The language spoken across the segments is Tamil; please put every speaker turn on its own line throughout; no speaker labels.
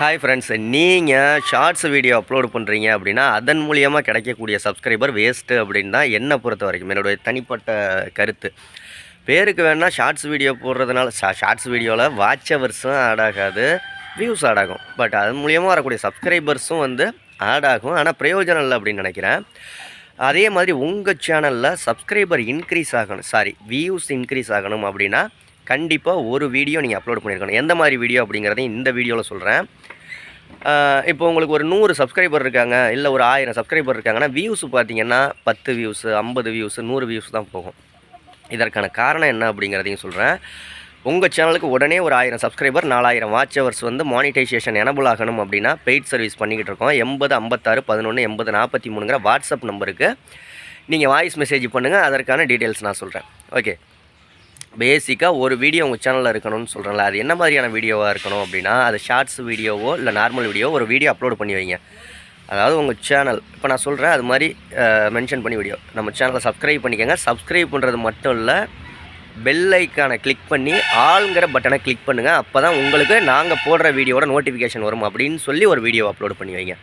ஹாய் ஃப்ரெண்ட்ஸ் நீங்கள் ஷார்ட்ஸ் வீடியோ அப்லோட் பண்ணுறீங்க அப்படின்னா அதன் மூலியமாக கிடைக்கக்கூடிய சப்ஸ்கிரைபர் வேஸ்ட்டு அப்படின்னு தான் என்னை பொறுத்த வரைக்கும் என்னுடைய தனிப்பட்ட கருத்து. பேருக்கு வேணால் ஷார்ட்ஸ் வீடியோ போடுறதுனால ஷார்ட்ஸ் வீடியோவில் வாட்ச் அவர்ஸும் ஆட் ஆகாது வியூஸ் ஆட் ஆகும். பட் அதன் மூலியமாக வரக்கூடிய சப்ஸ்கிரைபர்ஸும் வந்து ஆட் ஆகும். ஆனால் பிரயோஜனம் இல்லை அப்படின்னு நினைக்கிறேன். அதே மாதிரி உங்கள் சேனலில் சப்ஸ்கிரைபர் இன்க்ரீஸ் ஆகணும். சாரி வியூஸ் இன்க்ரீஸ் ஆகணும் அப்படின்னா கண்டிப்பாக ஒரு வீடியோ நீங்கள் அப்லோட் பண்ணியிருக்கணும் எந்த மாதிரி வீடியோ அப்படிங்கிறதையும் இந்த வீடியோவில் சொல்கிறேன் இப்போ உங்களுக்கு ஒரு நூறு சப்ஸ்கிரைபர் இருக்காங்க இல்லை ஒரு ஆயிரம் சப்ஸ்கிரைபர் இருக்காங்கன்னா வியூஸ் பார்த்தீங்கன்னா பத்து வியூஸு ஐம்பது வியூஸு நூறு வியூஸ் தான் போகும். இதற்கான காரணம் என்ன அப்படிங்கிறதையும் சொல்கிறேன் உங்கள் சேனலுக்கு உடனே ஒரு ஆயிரம் சப்ஸ்கிரைபர் நாலாயிரம் வாட்ச் ஹவர்ஸ் வந்து மானிட்டைசேஷன் எனபிள் ஆகணும் அப்படின்னா பெய்ட் சர்வீஸ் பண்ணிக்கிட்டு இருக்கோம். எண்பது ஐம்பத்தாறு பதினொன்று எண்பது நாற்பத்தி மூணுங்கிற வாட்ஸ்அப் நம்பருக்கு நீங்கள் வாய்ஸ் மெசேஜ் பண்ணுங்கள் அதற்கான டீட்டெயில்ஸ் நான் சொல்கிறேன் ஓகே பேசிக்காக ஒரு வீடியோ உங்கள் சேனலில் இருக்கணும்னு சொல்கிறேன்ல அது என்ன மாதிரியான வீடியோவாக இருக்கணும் அப்படின்னா அது ஷார்ட்ஸ் வீடியோவோ இல்லை நார்மல் வீடியோ ஒரு வீடியோ அப்லோட் பண்ணி வைங்க. அதாவது உங்கள் சேனல் இப்போ நான் சொல்கிறேன் அது மாதிரி மென்ஷன் பண்ணி வீடியோ நம்ம சேனலை சப்ஸ்கிரைப் பண்ணிக்கோங்க. சப்ஸ்கிரைப் பண்ணுறது மட்டும் இல்லை பெல் ஐக்கானை கிளிக் பண்ணி ஆளுங்கிற பட்டனை கிளிக் பண்ணுங்கள் அப்போ தான் உங்களுக்கு நாங்கள் போடுற வீடியோட நோட்டிஃபிகேஷன் வரும் அப்படின்னு சொல்லி ஒரு வீடியோ அப்லோட் பண்ணி வைங்க.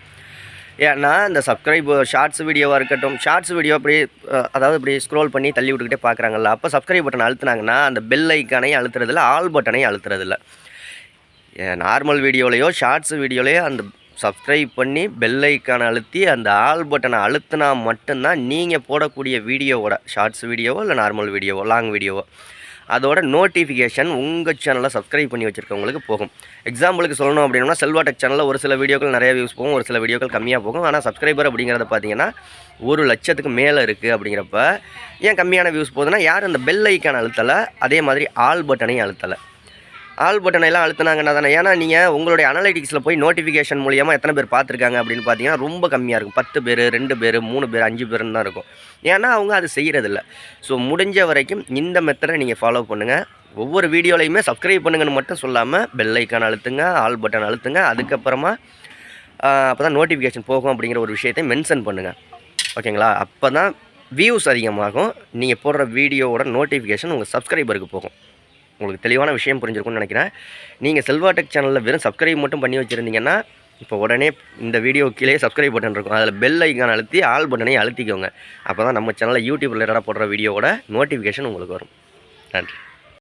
ஏன்னா இந்த சப்ஸ்கிரைப் ஷார்ட்ஸ் வீடியோவாக இருக்கட்டும் ஷார்ட்ஸ் வீடியோ அப்படி அதாவது இப்படி ஸ்க்ரோல் பண்ணி தள்ளி விட்டுக்கிட்டே பார்க்குறாங்கல்ல அப்போ சப்ஸ்கிரைப் பட்டன் அழுத்துனாங்கன்னா அந்த பெல் ஐக்கானையும் அழுத்துறதில்ல ஆல் பட்டனையும் அழுத்துறதில்ல. நார்மல் வீடியோலையோ ஷார்ட்ஸ் வீடியோலையோ அந்த சப்ஸ்கிரைப் பண்ணி பெல் ஐக்கானை அழுத்தி அந்த ஆல் பட்டனை அழுத்தினா மட்டும்தான் நீங்கள் போடக்கூடிய வீடியோவோட ஷார்ட்ஸ் வீடியோவோ இல்லை நார்மல் வீடியோவோ லாங் வீடியோவோ அதோட நோட்டிஃபிகேஷன் உங்கள் சேனலை சப்ஸ்கிரைப் பண்ணி வச்சுருக்கவங்களுக்கு போகும். எக்ஸாம்பிளுக்கு சொல்லணும் அப்படின்னா செல்வாடெக் சேனலில் ஒரு சில வீடியோக்கள் நிறைய வியூஸ் போகும் ஒரு சில வீடியோக்கள் கம்மியாக போகும். ஆனால் சப்ஸ்கிரைபர் அப்படிங்கிறத பார்த்தீங்கன்னா ஒரு லட்சத்துக்கு மேலே இருக்குது அப்படிங்கிறப்ப ஏன் கம்மியான வியூஸ் போகுதுன்னா யார் அந்த பெல் ஐக்கான அழுத்தலை அதே மாதிரி ஆல் பட்டனையும் அழுத்தலை. ஆல் பட்டனை எல்லாம் அழுத்துனாங்கன்னா தானே. ஏன்னா நீங்கள் உங்களுடைய அனலைட்டிக்ஸில் போய் நோட்டிஃபிகேஷன் மூலியமாக எத்தனை பேர் பார்த்துருக்காங்க அப்படின்னு பார்த்தீங்கன்னா ரொம்ப கம்மியாக இருக்கும். பத்து பேர் ரெண்டு பேர் மூணு பேர் அஞ்சு பேருன்னு தான் இருக்கும். ஏன்னா அவங்க அது செய்கிறதில்ல ஸோ முடிஞ்ச வரைக்கும் இந்த மெத்தடை நீங்கள் ஃபாலோ பண்ணுங்கள் ஒவ்வொரு வீடியோலையுமே சப்ஸ்கிரைப் பண்ணுங்கன்னு மட்டும் சொல்லாமல் பெல் ஐக்கான் அழுத்துங்க ஆல் பட்டன் அழுத்துங்க. அதுக்கப்புறமா அப்போ தான் நோட்டிஃபிகேஷன் போகும் அப்படிங்கிற ஒரு விஷயத்தை மென்ஷன் பண்ணுங்கள் ஓகேங்களா? அப்போ தான் வியூஸ் அதிகமாகும். நீங்கள் போடுற வீடியோவோட நோட்டிஃபிகேஷன் உங்கள் சப்ஸ்கிரைபருக்கு போகும். உங்களுக்கு தெளிவான விஷயம் புரிஞ்சிருக்கும்னு நினைக்கிறேன். நீங்கள் செல்வா டெக் சேனலில் வெறும் சப்ஸ்கிரைப் மட்டும் பண்ணி வச்சுருந்தீங்கன்னா இப்போ உடனே இந்த வீடியோ கீழே சப்ஸ்கிரைப் பட்டன் இருக்கும். அதில் பெல் ஐக்கான் அழுத்தி ஆல் பட்டனையும் அழுத்திக்கோங்க. அப்போ தான் நம்ம சேனலில் யூடியூப் ரிலேட்டடாக போடுற வீடியோவோட நோட்டிஃபிகேஷன் உங்களுக்கு வரும். நன்றி.